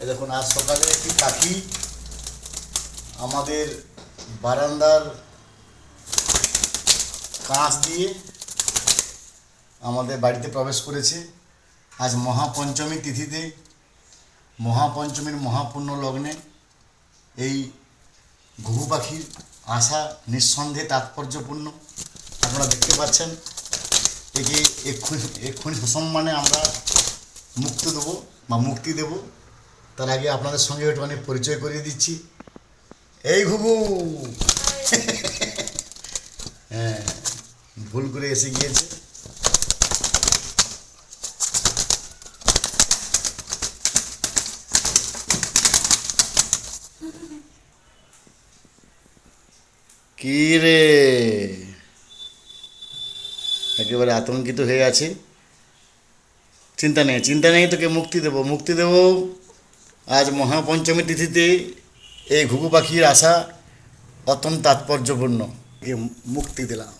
এই দেখুন, আজ সকালে একটি পাখি আমাদের বারান্দার কাঁচ দিয়ে আমাদের বাড়িতে প্রবেশ করেছে। আজ মহাপঞ্চমী তিথিতে, মহাপঞ্চমীর মহাপূর্ণ লগ্নে এই ঘুঘু পাখির আসা নিঃসন্দেহে তাৎপর্যপূর্ণ। আপনারা দেখতে পাচ্ছেন, একে এক্ষুনি এক্ষুনি সুসম্মানে আমরা মুক্তি দেবো বা মুক্তি দেব। তার আগে আপনাদের সঙ্গে একটু একটুখানি পরিচয় করিয়ে দিচ্ছি। এই ঘুঘু! হ্যাঁ ভুল করে এসে গিয়েছে। কি রে? একেবারে আতঙ্কিত হয়ে আছে। চিন্তা নেই চিন্তা নেই তোকে মুক্তি দেব মুক্তি দেব। আজ মহাপঞ্চমী তিথিতে এই ঘুঘু পাখির আসা অত্যন্ত তাৎপর্যপূর্ণ। মুক্তি দিলাম।